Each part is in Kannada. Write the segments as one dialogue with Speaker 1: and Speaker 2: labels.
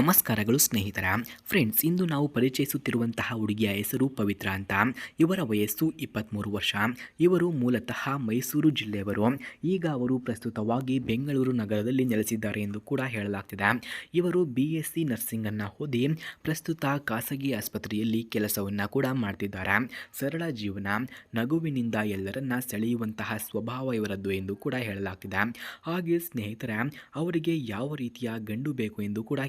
Speaker 1: ನಮಸ್ಕಾರಗಳು ಸ್ನೇಹಿತರ. ಫ್ರೆಂಡ್ಸ್, ಇಂದು ನಾವು ಪರಿಚಯಿಸುತ್ತಿರುವಂತಹ ಹುಡುಗಿಯ ಹೆಸರು ಪವಿತ್ರ ಅಂತ. ಇವರ ವಯಸ್ಸು ಇಪ್ಪತ್ತ್ಮೂರು ವರ್ಷ. ಇವರು ಮೂಲತಃ ಮೈಸೂರು ಜಿಲ್ಲೆಯವರು. ಈಗ ಅವರು ಪ್ರಸ್ತುತವಾಗಿ ಬೆಂಗಳೂರು ನಗರದಲ್ಲಿ ನೆಲೆಸಿದ್ದಾರೆ ಎಂದು ಕೂಡ ಹೇಳಲಾಗ್ತಿದೆ. ಇವರು ಬಿ ಎಸ್ ಸಿ ನರ್ಸಿಂಗನ್ನು ಓದಿ ಪ್ರಸ್ತುತ ಖಾಸಗಿ ಆಸ್ಪತ್ರೆಯಲ್ಲಿ ಕೆಲಸವನ್ನು ಕೂಡ ಮಾಡ್ತಿದ್ದಾರೆ. ಸರಳ ಜೀವನ, ನಗುವಿನಿಂದ ಎಲ್ಲರನ್ನ ಸೆಳೆಯುವಂತಹ ಸ್ವಭಾವ ಇವರದ್ದು ಎಂದು ಕೂಡ ಹೇಳಲಾಗ್ತಿದೆ. ಹಾಗೆ ಸ್ನೇಹಿತರ, ಅವರಿಗೆ ಯಾವ ರೀತಿಯ ಗಂಡು ಬೇಕು ಎಂದು ಕೂಡ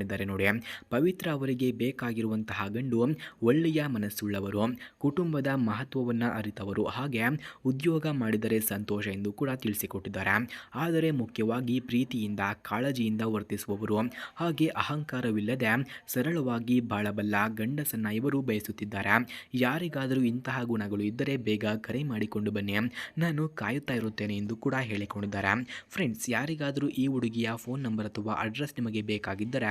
Speaker 1: ಕೇಳಿಕೊಂಡಿದ್ದಾರೆ ನೋಡಿ. ಪವಿತ್ರ ಅವರಿಗೆ ಬೇಕಾಗಿರುವಂತಹ ಗಂಡು ಒಳ್ಳೆಯ ಮನಸ್ಸುಳ್ಳವರು, ಕುಟುಂಬದ ಮಹತ್ವವನ್ನು ಅರಿತವರು. ಹಾಗೆ ಉದ್ಯೋಗ ಮಾಡಿದರೆ ಸಂತೋಷ ಎಂದು ಕೂಡ ತಿಳಿಸಿಕೊಟ್ಟಿದ್ದಾರೆ. ಆದರೆ ಮುಖ್ಯವಾಗಿ ಪ್ರೀತಿಯಿಂದ, ಕಾಳಜಿಯಿಂದ ವರ್ತಿಸುವವರು. ಹಾಗೆ ಅಹಂಕಾರವಿಲ್ಲದೆ ಸರಳವಾಗಿ ಬಾಳಬಲ್ಲ ಗಂಡಸನ್ನ ಇವರು ಬಯಸುತ್ತಿದ್ದಾರೆ. ಯಾರಿಗಾದರೂ ಇಂತಹ ಗುಣಗಳು ಇದ್ದರೆ ಬೇಗ ಕರೆ ಮಾಡಿಕೊಂಡು ಬನ್ನಿ. ನಾನು ಕಾಯುತ್ತಾ ಇರುತ್ತೇನೆ ಎಂದು ಕೂಡ ಹೇಳಿಕೊಂಡಿದ್ದಾರೆ. ಫ್ರೆಂಡ್ಸ್, ಯಾರಿಗಾದರೂ ಈ ಹುಡುಗಿಯ ಫೋನ್ ನಂಬರ್ ಅಥವಾ ಅಡ್ರೆಸ್ ನಿಮಗೆ ಬೇಕಾಗಿದ್ದರೆ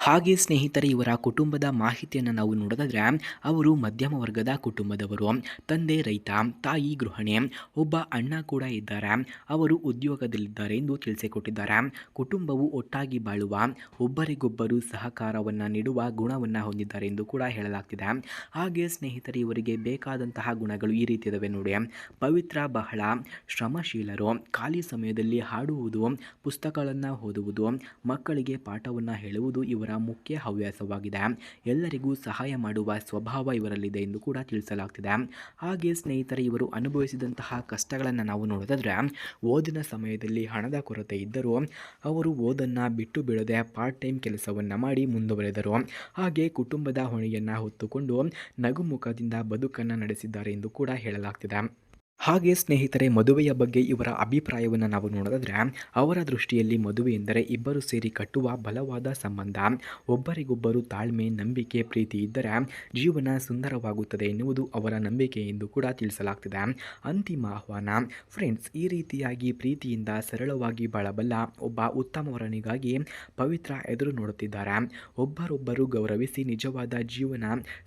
Speaker 1: ಹಾಗೆ ಸ್ನೇಹಿತರೆ, ಇವರ ಕುಟುಂಬದ ಮಾಹಿತಿಯನ್ನು ನಾವು ನೋಡೋದಾದರೆ, ಅವರು ಮಧ್ಯಮ ವರ್ಗದ ಕುಟುಂಬದವರು. ತಂದೆ, ರೈತ, ತಾಯಿ, ಗೃಹಿಣಿ, ಒಬ್ಬ ಅಣ್ಣ ಕೂಡ ಇದ್ದಾರೆ. ಅವರು ಉದ್ಯೋಗದಲ್ಲಿದ್ದಾರೆ ಎಂದು ತಿಳಿಸಿಕೊಟ್ಟಿದ್ದಾರೆ ಕುಟುಂಬವು ಒಟ್ಟಾಗಿ ಬಾಳುವ, ಒಬ್ಬರಿಗೊಬ್ಬರು ಸಹಕಾರವನ್ನು ನೀಡುವ ಗುಣವನ್ನು ಹೊಂದಿದ್ದಾರೆ ಎಂದು ಕೂಡ ಹೇಳಲಾಗ್ತಿದೆ. ಹಾಗೆ ಸ್ನೇಹಿತರೆ, ಇವರಿಗೆ ಬೇಕಾದಂತಹ ಗುಣಗಳು ಈ ರೀತಿ ಇದಾವೆ ನೋಡಿ. ಪವಿತ್ರ, ಬಹಳ ಶ್ರಮಶೀಲರು, ಖಾಲಿ ಸಮಯದಲ್ಲಿ ಹಾಡುವುದು, ಪುಸ್ತಕಗಳನ್ನು ಓದುವುದು, ಮಕ್ಕಳಿಗೆ ಪಾಠವನ್ನು ಹೇಳುವುದು ಇವರ ಮುಖ್ಯ ಹವ್ಯಾಸವಾಗಿದೆ. ಎಲ್ಲರಿಗೂ ಸಹಾಯ ಮಾಡುವ ಸ್ವಭಾವ ಇವರಲ್ಲಿದೆ ಎಂದು ಕೂಡ ತಿಳಿಸಲಾಗ್ತಿದೆ. ಹಾಗೆ ಸ್ನೇಹಿತರೆ, ಇವರು ಅನುಭವಿಸಿದಂತಹ ಕಷ್ಟಗಳನ್ನು ನಾವು ನೋಡೋದಾದ್ರೆ, ಓದಿನ ಸಮಯದಲ್ಲಿ ಹಣದ ಕೊರತೆ ಇದ್ದರೂ ಅವರು ಓದನ್ನು ಬಿಟ್ಟು ಬಿಡದೆ ಪಾರ್ಟ್ ಟೈಮ್ ಕೆಲಸವನ್ನು ಮಾಡಿ ಮುಂದುವರೆದರು. ಹಾಗೆ ಕುಟುಂಬದ ಹೊಣೆಯನ್ನು ಹೊತ್ತುಕೊಂಡು ನಗುಮುಖದಿಂದ ಬದುಕನ್ನು ನಡೆಸಿದ್ದಾರೆ ಎಂದು ಕೂಡ ಹೇಳಲಾಗ್ತಿದೆ. ಹಾಗೆ ಸ್ನೇಹಿತರೆ, ಮದುವೆಯ ಬಗ್ಗೆ ಇವರ ಅಭಿಪ್ರಾಯವನ್ನು ನಾವು ನೋಡೋದಾದರೆ, ಅವರ ದೃಷ್ಟಿಯಲ್ಲಿ ಮದುವೆ ಎಂದರೆ ಇಬ್ಬರು ಸೇರಿ ಕಟ್ಟುವ ಬಲವಾದ ಸಂಬಂಧ. ಒಬ್ಬರಿಗೊಬ್ಬರು ತಾಳ್ಮೆ, ನಂಬಿಕೆ, ಪ್ರೀತಿ ಇದ್ದರೆ ಜೀವನ ಸುಂದರವಾಗುತ್ತದೆ ಎನ್ನುವುದು ಅವರ ನಂಬಿಕೆ ಎಂದು ಕೂಡ ತಿಳಿಸಲಾಗ್ತಿದೆ. ಅಂತಿಮ ಆಹ್ವಾನ, ಫ್ರೆಂಡ್ಸ್, ಈ ರೀತಿಯಾಗಿ ಪ್ರೀತಿಯಿಂದ ಸರಳವಾಗಿ ಬಾಳಬಲ್ಲ ಒಬ್ಬ ಉತ್ತಮ ವರನಿಗಾಗಿ ಪವಿತ್ರ ಎದುರು ನೋಡುತ್ತಿದ್ದಾರೆ. ಒಬ್ಬರೊಬ್ಬರು ಗೌರವಿಸಿ ನಿಜವಾದ ಜೀವನ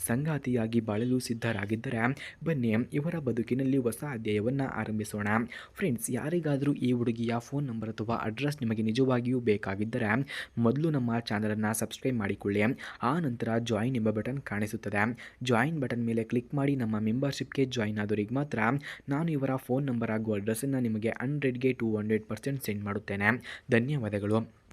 Speaker 1: ಸಂಗಾತಿಯಾಗಿ ಬಾಳಲು ಸಿದ್ಧರಾಗಿದ್ದರೆ, ಬನ್ನಿ, ಇವರ ಬದುಕಿನಲ್ಲಿ ಹೊಸ ಅಧ್ಯಾಯವನ್ನು ಆರಂಭಿಸೋಣ. ಫ್ರೆಂಡ್ಸ್ ಯಾರಿಗಾದರೂ ಈ ಹುಡುಗಿಯ ಫೋನ್ ನಂಬರ್ ಅಥವಾ ಅಡ್ರೆಸ್ ನಿಮಗೆ ನಿಜವಾಗಿಯೂ ಬೇಕಾಗಿದ್ದರೆ ಮೊದಲು ನಮ್ಮ ಚಾನಲನ್ನು ಸಬ್ಸ್ಕ್ರೈಬ್ ಮಾಡಿಕೊಳ್ಳಿ. ಆ ನಂತರ ಜಾಯಿನ್ ಎಂಬ ಬಟನ್ ಕಾಣಿಸುತ್ತದೆ. ಜಾಯಿನ್ ಬಟನ್ ಮೇಲೆ ಕ್ಲಿಕ್ ಮಾಡಿ ನಮ್ಮ ಮೆಂಬರ್ಶಿಪ್ಗೆ ಜಾಯಿನ್ ಆದವರಿಗೆ ಮಾತ್ರ ನಾನು ಇವರ ಫೋನ್ ನಂಬರ್ ಹಾಗೂ ಅಡ್ರೆಸ್ಸನ್ನು ನಿಮಗೆ ಹಂಡ್ರೆಡ್ಗೆ ಟೂ ಹಂಡ್ರೆಡ್ ಪರ್ಸೆಂಟ್ ಸೆಂಡ್ ಮಾಡುತ್ತೇನೆ. ಧನ್ಯವಾದಗಳು.